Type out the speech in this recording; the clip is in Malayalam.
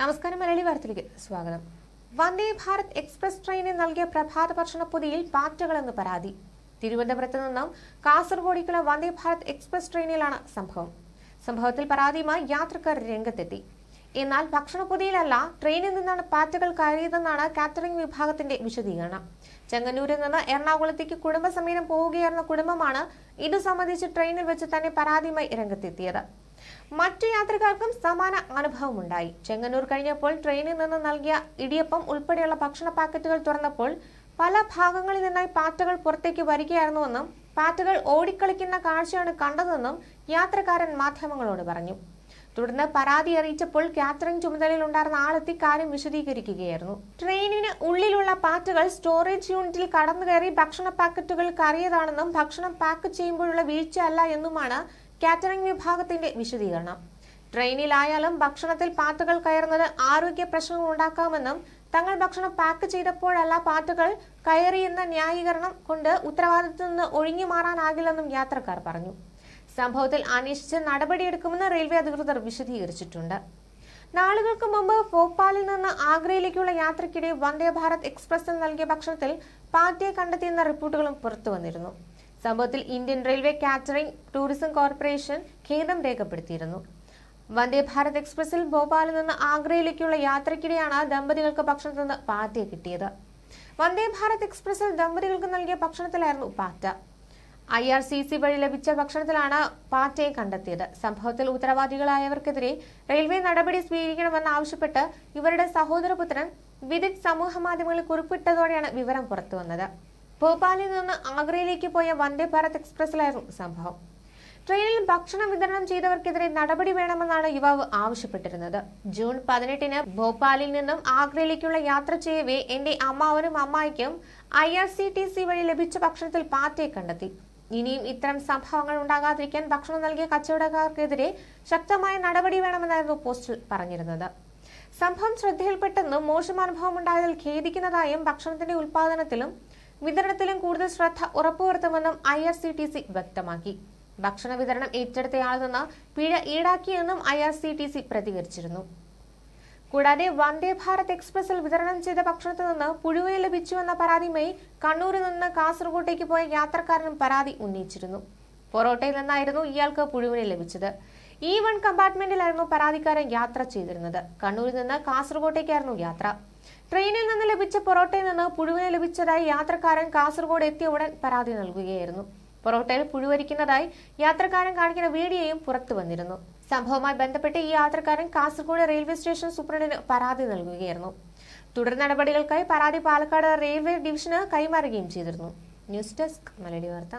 നമസ്കാരം മലയാളി വാർത്തയിലേക്ക് സ്വാഗതം. വന്ദേ ഭാരത് എക്സ്പ്രസ് ട്രെയിനിൽ നൽകിയ പ്രഭാത ഭക്ഷണ പൊതിയിൽ പാറ്റകളെന്ന് പരാതി. തിരുവനന്തപുരത്ത് നിന്നും കാസർഗോഡേക്കുള്ള വന്ദേ ഭാരത് എക്സ്പ്രസ് ട്രെയിനിലാണ് സംഭവം. സംഭവത്തിൽ പരാതിയുമായി യാത്രക്കാർ രംഗത്തെത്തി. എന്നാൽ ഭക്ഷണപ്പൊതിയിലല്ല ട്രെയിനിൽ നിന്നാണ് പാറ്റകൾ കയറിയതെന്നാണ് കാറ്ററിംഗ് വിഭാഗത്തിന്റെ വിശദീകരണം. ചെങ്ങന്നൂരിൽ നിന്ന് എറണാകുളത്തേക്ക് കുടുംബസമേതം പോവുകയായിരുന്ന കുടുംബമാണ് ഇതു സംബന്ധിച്ച് ട്രെയിനിൽ വെച്ച് തന്നെ പരാതിയുമായി രംഗത്തെത്തിയത്. മറ്റു യാത്രക്കാർക്കും സമാന അനുഭവമുണ്ടായി. ചെങ്ങന്നൂർ കഴിഞ്ഞപ്പോൾ ട്രെയിനിൽ നിന്ന് നൽകിയ ഇടിയപ്പം ഉൾപ്പെടെയുള്ള ഭക്ഷണ പാക്കറ്റുകൾ തുറന്നപ്പോൾ പല ഭാഗങ്ങളിൽ നിന്നായി പാറ്റകൾ പുറത്തേക്ക് വരികയായിരുന്നുവെന്നും പാറ്റകൾ ഓടിക്കളിക്കുന്ന കാഴ്ചയാണ് കണ്ടതെന്നും യാത്രക്കാരൻ മാധ്യമങ്ങളോട് പറഞ്ഞു. തുടർന്ന് പരാതി അറിയിച്ചപ്പോൾ കാറ്ററിംഗ് ചുമതലയിലുണ്ടായിരുന്ന ആളെത്തി കാര്യം വിശദീകരിക്കുകയായിരുന്നു. ട്രെയിനിന് ഉള്ളിലുള്ള പാറ്റുകൾ സ്റ്റോറേജ് യൂണിറ്റിൽ കടന്നു കയറി ഭക്ഷണ പാക്കറ്റുകൾ കറിയതാണെന്നും ഭക്ഷണം പാക്ക് ചെയ്യുമ്പോഴുള്ള വീഴ്ചയല്ല എന്നുമാണ് കാറ്ററിംഗ് വിഭാഗത്തിന്റെ വിശദീകരണം. ട്രെയിനിലായാലും ഭക്ഷണത്തിൽ പാറ്റുകൾ കയറുന്നത് ആരോഗ്യ പ്രശ്നങ്ങൾ ഉണ്ടാക്കാമെന്നും തങ്ങൾ ഭക്ഷണം പാക്ക് ചെയ്തപ്പോഴല്ല പാറ്റുകൾ കയറിയെന്ന ന്യായീകരണം കൊണ്ട് ഉത്തരവാദിത്തത്തിൽ നിന്ന് ഒഴിഞ്ഞു മാറാനാകില്ലെന്നും യാത്രക്കാർ പറഞ്ഞു. സംഭവത്തിൽ അന്വേഷിച്ച് നടപടിയെടുക്കുമെന്ന് റെയിൽവേ അധികൃതർ വിശദീകരിച്ചിട്ടുണ്ട്. നാളുകൾക്ക് മുമ്പ് ഭോപ്പാലിൽ നിന്ന് ആഗ്രയിലേക്കുള്ള യാത്രയ്ക്കിടെ വന്ദേ ഭാരത് എക്സ്പ്രസിൽ നൽകിയ ഭക്ഷണത്തിൽ പാറ്റയെ കണ്ടെത്തിയെന്ന റിപ്പോർട്ടുകളും പുറത്തു വന്നിരുന്നു. സംഭവത്തിൽ Indian railway catering tourism corporation ഖേദം രേഖപ്പെടുത്തിയിരുന്നു. വന്ദേ ഭാരത് എക്സ്പ്രസിൽ ഭോപ്പാലിൽ നിന്ന് ആഗ്രയിലേക്കുള്ള യാത്രയ്ക്കിടെയാണ് ദമ്പതികൾക്ക് ഭക്ഷണത്തിൽ നിന്ന് പാറ്റയെ കിട്ടിയത്. വന്ദേ ഭാരത് എക്സ്പ്രസിൽ ദമ്പതികൾക്ക് നൽകിയ ഭക്ഷണത്തിലായിരുന്നു പാറ്റ ഐ ആർ സി സി വഴി ലഭിച്ച ഭക്ഷണത്തിലാണ് പാറ്റയെ കണ്ടെത്തിയത്. സംഭവത്തിൽ ഉത്തരവാദികളായവർക്കെതിരെ റെയിൽവേ നടപടി സ്വീകരിക്കണമെന്ന് ആവശ്യപ്പെട്ട് ഇവരുടെ സഹോദരപുത്രൻ വിദിത് സമൂഹ മാധ്യമങ്ങളിൽ കുറിപ്പിട്ടതോടെയാണ് വിവരം പുറത്തുവന്നത്. ഭോപ്പാലിൽ നിന്ന് ആഗ്രയിലേക്ക് പോയ വന്ദേ ഭാരത് എക്സ്പ്രസിലായിരുന്നു സംഭവം. ട്രെയിനിൽ ഭക്ഷണം വിതരണം ചെയ്തവർക്കെതിരെ നടപടി വേണമെന്നാണ് യുവാവ് ആവശ്യപ്പെട്ടിരുന്നത്. ജൂൺ പതിനെട്ടിന് ഭോപ്പാലിൽ നിന്നും ആഗ്രയിലേക്കുള്ള യാത്ര ചെയ്യവേ എന്റെ അമ്മാവനും അമ്മായിക്കും I R C T C വഴി ലഭിച്ച ഭക്ഷണത്തിൽ പാറ്റയെ കണ്ടെത്തി. ഇനിയും ഇത്തരം സംഭവങ്ങൾ ഉണ്ടാകാതിരിക്കാൻ ഭക്ഷണം നൽകിയ കച്ചവടക്കാർക്കെതിരെ ശക്തമായ നടപടി വേണമെന്നായിരുന്നു പോസ്റ്റിൽ പറഞ്ഞിരുന്നത്. സംഭവം ശ്രദ്ധയിൽപ്പെട്ടെന്നും മോശം അനുഭവം ഉണ്ടായതിൽ ഖേദിക്കുന്നതായും ഭക്ഷണത്തിന്റെ ഉൽപാദനത്തിലും വിതരണത്തിലും കൂടുതൽ ശ്രദ്ധ ഉറപ്പുവരുത്തുമെന്നും I R C T C വ്യക്തമാക്കി. ഭക്ഷണ വിതരണം ഏറ്റെടുത്തയാളിൽ നിന്ന് പിഴ ഈടാക്കിയെന്നും I R C T C പ്രതികരിച്ചിരുന്നു. കൂടാതെ വന്ദേ ഭാരത് എക്സ്പ്രസിൽ വിതരണം ചെയ്ത ഭക്ഷണത്തിൽ നിന്ന് പുഴുവിന് ലഭിച്ചുവെന്ന പരാതിയുമായി കണ്ണൂരിൽ നിന്ന് കാസർഗോട്ടേക്ക് പോയ യാത്രക്കാരനും പരാതി ഉന്നയിച്ചിരുന്നു. പൊറോട്ടയിൽ നിന്നായിരുന്നു ഇയാൾക്ക് പുഴുവിനെ ലഭിച്ചത്. ഇ വൺ കമ്പാർട്ട്മെന്റിലായിരുന്നു പരാതിക്കാരൻ യാത്ര ചെയ്തിരുന്നത്. കണ്ണൂരിൽ നിന്ന് കാസർഗോട്ടേക്കായിരുന്നു യാത്ര. ട്രെയിനിൽ നിന്ന് ലഭിച്ച പൊറോട്ടയിൽ നിന്ന് പുഴുവിനെ ലഭിച്ചതായി യാത്രക്കാരൻ കാസർഗോഡ് എത്തിയ ഉടൻ പരാതി നൽകുകയായിരുന്നു. പൊറോട്ടയിൽ പുഴുവരിക്കുന്നതായി യാത്രക്കാരൻ കാണിക്കുന്ന വീഡിയോയും പുറത്തു വന്നിരുന്നു. സംഭവവുമായി ബന്ധപ്പെട്ട് ഈ യാത്രക്കാരൻ കാസർഗോഡ് റെയിൽവേ സ്റ്റേഷൻ സൂപ്രണ്ടിന് പരാതി നൽകുകയായിരുന്നു. തുടർ നടപടികൾക്കായി പരാതി പാലക്കാട് റെയിൽവേ ഡിവിഷന് കൈമാറുകയും ചെയ്തിരുന്നു. ന്യൂസ് ഡെസ്ക് മലയാളി വാർത്ത.